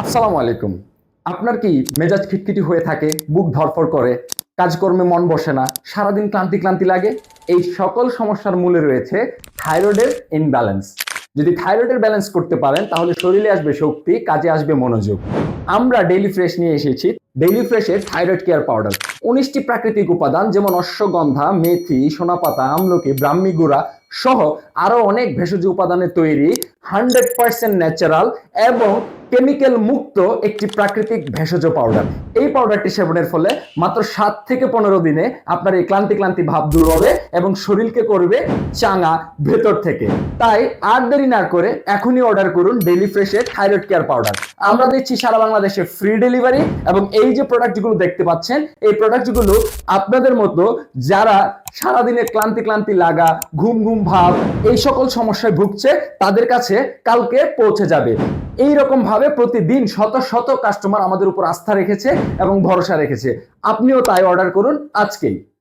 আসসালামু আলাইকুম। আপনার কি মেজাজ খিটখিটি হয়ে থাকে, বুক ধরফর করে, কাজকর্মে মন বসে না, সারাদিন ক্লান্তি ক্লান্তি লাগে? এই সকল সমস্যার মূলে রয়েছে থাইরয়েডের ইনব্যালেন্স যদি থাইরয়েডের ব্যালেন্স করতে পারেন, তাহলে শরীরে আসবে শক্তি, কাজে আসবে মনোযোগ। আমরা ডেইলি ফ্রেশ নিয়ে এসেছি। ডেইলি ফ্রেশের থাইরয়েড কেয়ার পাউডার। উনিশটি প্রাকৃতিক উপাদান, যেমন অশ্বগন্ধা, মেথি, সোনাপাতা, আমলকি, ব্রাহ্মী গুঁড়া সহ আরও অনেক ভেষজ উপাদানে তৈরি হান্ড্রেড পার্সেন্ট ন্যাচারাল এবং কেমিক্যাল মুক্ত একটি প্রাকৃতিক ভেষজ পাউডার। এই পাউডারটি সেবনের ফলে মাত্র সাত থেকে পনেরো দিনে আপনার এই ক্লান্তি ক্লান্তি ভাব দূর হবে এবং শরীরকে করবে চাঙা ভেতর থেকে। তাই আর দেরি না করে এখনই অর্ডার করুন ডেলি ফ্রেশের থাইরয়েড কেয়ার পাউডার আমরা দিচ্ছি সারা বাংলাদেশে ফ্রি ডেলিভারি এবং এই যে প্রোডাক্টগুলো দেখতে পাচ্ছেন, এই প্রোডাক্টগুলো আপনাদের মতো যারা সারাদিনে ক্লান্তি ক্লান্তি লাগা, ঘুম ঘুম ভাব, এই সকল সমস্যায় ভুগছে, তাদের কাছে কালকে পৌঁছে যাবে। এই রকম ভাবে প্রতিদিন শত শত কাস্টমার আমাদের উপর আস্থা রেখেছে এবং ভরসা রেখেছে। আপনিও তাই অর্ডার করুন আজকেই।